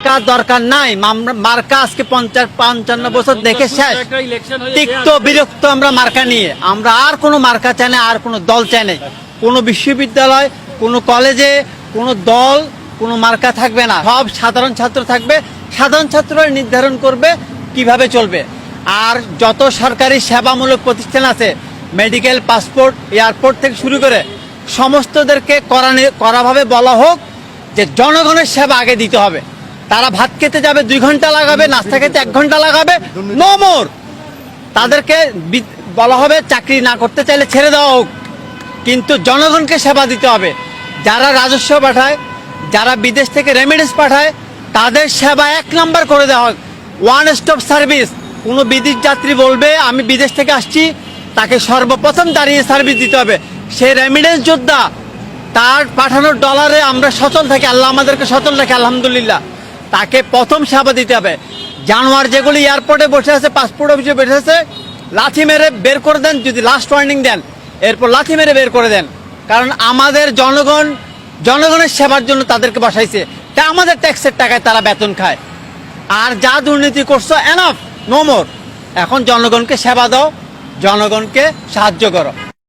মার্কা দরকার নাই। মার্কা আজকে পঞ্চাশ পঞ্চান্ন বছর দেখে শেষ। তিক্ত বিরক্ত আমরা মার্কা নিয়ে। আমরা আর কোনো মার্কা চাই না আর কোনো দল চাই না। কোনো বিশ্ববিদ্যালয় কোনো কলেজে কোনো দল কোনো মার্কা থাকবে না। সব সাধারণ ছাত্র থাকবে। সাধারণ ছাত্ররা নির্ধারণ করবে কীভাবে চলবে। আর যত সরকারি সেবামূলক প্রতিষ্ঠান আছে মেডিকেল পাসপোর্ট এয়ারপোর্ট থেকে শুরু করে সমস্তদেরকে করা করাভাবে বলা হোক যে জনগণের সেবা আগে দিতে হবে। তারা ভাত খেতে যাবে, দুই ঘণ্টা লাগাবে, নাস্তা খেতে এক ঘণ্টা লাগাবে নো মোর তাদেরকে বলা হবে চাকরি না করতে চাইলে ছেড়ে দেওয়া হোক, কিন্তু জনগণকে সেবা দিতে হবে। যারা রাজস্ব পাঠায়, যারা বিদেশ থেকে রেমিডেন্স পাঠায়, তাদের সেবা এক নাম্বার করে দেওয়া হোক। ওয়ান স্টপ সার্ভিস কোনো বিদেশ যাত্রী বলবে, আমি বিদেশ থেকে আসছি। তাকে সর্বপ্রথম দাঁড়িয়ে সার্ভিস দিতে হবে। সে রেমিডেন্স যোদ্ধা, তার পাঠানোর ডলারে আমরা সচল থাকি, আল্লাহ আমাদেরকে সচল রাখে, আলহামদুলিল্লাহ। তাকে প্রথম সেবা দিতে হবে। জানোয়ার যেগুলি এয়ারপোর্টে বসে আছে পাসপোর্ট অফিসে বসে আছে, লাথি মেরে বের করে দেন, যদি লাস্ট ওয়ার্নিং দেন, এরপর লাথি মেরে বের করে দেন। কারণ আমাদের জনগণ, জনগণের সেবার জন্য তাদেরকে বসাইছে। তা আমাদের ট্যাক্সের টাকায় তারা বেতন খায়। আর যা দুর্নীতি করছ এনাফ নো মোর এখন জনগণকে সেবা দাও, জনগণকে সাহায্য করো।